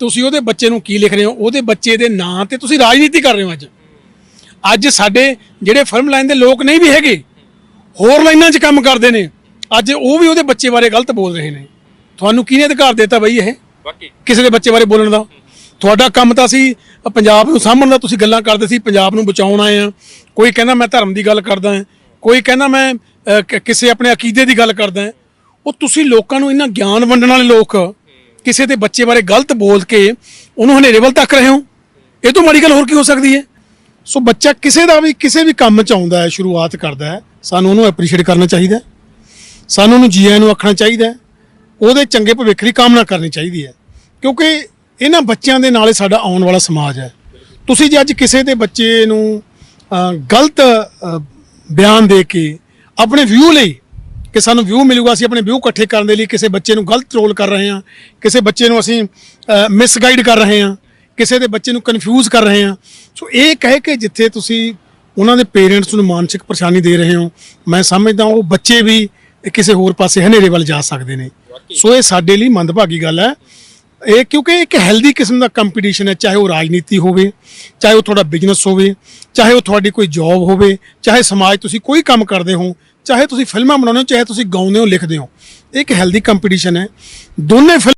ਤੁਸੀਂ ਉਹਦੇ ਬੱਚੇ ਨੂੰ ਕੀ ਲਿਖ ਰਹੇ ਹੋ? ਉਹਦੇ ਬੱਚੇ ਦੇ ਨਾਂ ਤੇ ਤੁਸੀਂ ਰਾਜਨੀਤੀ ਕਰ ਰਹੇ ਹੋ ਅੱਜ। ਅੱਜ ਸਾਡੇ ਜਿਹੜੇ ਫਿਲਮ ਲਾਈਨ ਦੇ ਲੋਕ ਨਹੀਂ ਵੀ ਹੈਗੇ ਹੋਰ ਲਾਈਨਾਂ 'ਚ ਕੰਮ ਕਰਦੇ ਨੇ ਅੱਜ ਉਹ ਵੀ ਉਹਦੇ ਬੱਚੇ ਬਾਰੇ ਗਲਤ ਬੋਲ ਰਹੇ ਨੇ। ਤੁਹਾਨੂੰ ਕਿਹਨੇ ਅਧਿਕਾਰ ਦਿੱਤਾ ਬਈ ਇਹ? ਕਿਸੇ ਦੇ ਬੱਚੇ ਬਾਰੇ ਬੋਲਣ ਦਾ। ਤੁਹਾਡਾ ਕੰਮ ਤਾਂ ਸੀ ਪੰਜਾਬ ਨੂੰ ਸਾਂਭਣ ਦਾ ਤੁਸੀਂ ਗੱਲਾਂ ਕਰਦੇ ਸੀ ਪੰਜਾਬ ਨੂੰ ਬਚਾਉਣ ਆਏ ਆ ਕੋਈ ਕਹਿੰਦਾ ਮੈਂ ਧਰਮ ਦੀ ਗੱਲ ਕਰਦਾ ਹਾਂ ਕੋਈ ਕਹਿੰਦਾ ਮੈਂ ਕਿਸੇ ਆਪਣੇ ਅਕੀਦੇ ਦੀ ਗੱਲ ਕਰਦਾ ਹਾਂ। ਉਹ ਤੁਸੀਂ ਲੋਕਾਂ ਨੂੰ ਇੰਨਾ ਗਿਆਨ ਵੰਡਣ ਵਾਲੇ ਲੋਕ ਕਿਸੇ ਦੇ ਬੱਚੇ ਬਾਰੇ ਗਲਤ ਬੋਲ ਕੇ ਉਹਨੂੰ ਹਨੇਰੇ ਵੱਲ ਤੱਕ ਰਹੇ ਹੋ? ਇਹ ਤੋਂ ਮਾੜੀ ਗੱਲ ਹੋਰ ਕੀ ਹੋ ਸਕਦੀ ਹੈ? ਸੋ ਬੱਚਾ ਕਿਸੇ ਦਾ ਵੀ, ਕਿਸੇ ਵੀ ਕੰਮ ਚ ਆਉਂਦਾ ਹੈ, ਸ਼ੁਰੂਆਤ ਕਰਦਾ ਹੈ, ਸਾਨੂੰ ਉਹਨੂੰ ਐਪਰੀਸ਼ੀਏਟ ਕਰਨਾ ਚਾਹੀਦਾ ਸਾਨੂੰ ਉਹਨੂੰ ਜੀ ਆਇਆਂ ਨੂੰ ਆਖਣਾ ਚਾਹੀਦਾ ਉਹਦੇ ਚੰਗੇ ਭਵਿੱਖ ਦੀ ਕਾਮਨਾ ਕਰਨੀ ਚਾਹੀਦੀ ਹੈ। ਕਿਉਂਕਿ ਇਹਨਾਂ ਬੱਚਿਆਂ ਦੇ ਨਾਲ ਸਾਡਾ ਆਉਣ ਵਾਲਾ ਸਮਾਜ ਹੈ। ਤੁਸੀਂ ਜੇ ਅੱਜ ਕਿਸੇ ਦੇ ਬੱਚੇ ਨੂੰ ਗਲਤ ਬਿਆਨ ਦੇ ਕੇ ਆਪਣੇ ਵਿਊ ਲਈ ਕਿ ਸਾਨੂੰ ਵਿਊ ਮਿਲੂਗਾ ਅਸੀਂ ਆਪਣੇ ਵਿਊ ਇਕੱਠੇ ਕਰਨ ਦੇ ਲਈ ਕਿਸੇ ਬੱਚੇ ਨੂੰ ਗਲਤ ਰੋਲ ਕਰ ਰਹੇ ਹਾਂ ਕਿਸੇ ਬੱਚੇ ਨੂੰ ਅਸੀਂ ਮਿਸਗਾਈਡ ਕਰ ਰਹੇ ਹਾਂ ਕਿਸੇ ਦੇ ਬੱਚੇ ਨੂੰ ਕਨਫਿਊਜ਼ ਕਰ ਰਹੇ ਹਾਂ। ਸੋ ਇਹ ਕਹਿ ਕੇ ਜਿੱਥੇ ਤੁਸੀਂ ਉਹਨਾਂ ਦੇ ਪੇਰੈਂਟਸ ਨੂੰ ਮਾਨਸਿਕ ਪਰੇਸ਼ਾਨੀ ਦੇ ਰਹੇ ਹੋ ਮੈਂ ਸਮਝਦਾ ਉਹ ਬੱਚੇ ਵੀ ਕਿਸੇ ਹੋਰ ਪਾਸੇ ਹਨੇਰੇ ਵੱਲ ਜਾ ਸਕਦੇ ਨੇ। ਸੋ ਇਹ ਸਾਡੇ ਲਈ ਮੰਦਭਾਗੀ ਗੱਲ ਹੈ। ਇਹ ਕਿਉਂਕਿ ਇੱਕ ਹੈਲਦੀ ਕਿਸਮ ਦਾ ਕੰਪੀਟੀਸ਼ਨ ਹੈ ਚਾਹੇ ਉਹ ਰਾਜਨੀਤੀ ਹੋਵੇ ਚਾਹੇ ਉਹ ਤੁਹਾਡਾ ਬਿਜ਼ਨਸ ਹੋਵੇ ਚਾਹੇ ਉਹ ਤੁਹਾਡੀ ਕੋਈ ਜੌਬ ਹੋਵੇ ਚਾਹੇ ਸਮਾਜ ਤੁਸੀਂ ਕੋਈ ਕੰਮ ਕਰਦੇ ਹੋ ਚਾਹੇ ਤੁਸੀਂ ਫਿਲਮਾਂ ਬਣਾਉਂਦੇ ਹੋ, ਚਾਹੇ ਤੁਸੀਂ ਗਾਉਂਦੇ ਹੋ, ਲਿਖਦੇ ਹੋ, ਇਹ ਇੱਕ ਹੈਲਦੀ ਕੰਪੀਟੀਸ਼ਨ ਹੈ। ਦੋਨੇ ਫਿਲਮ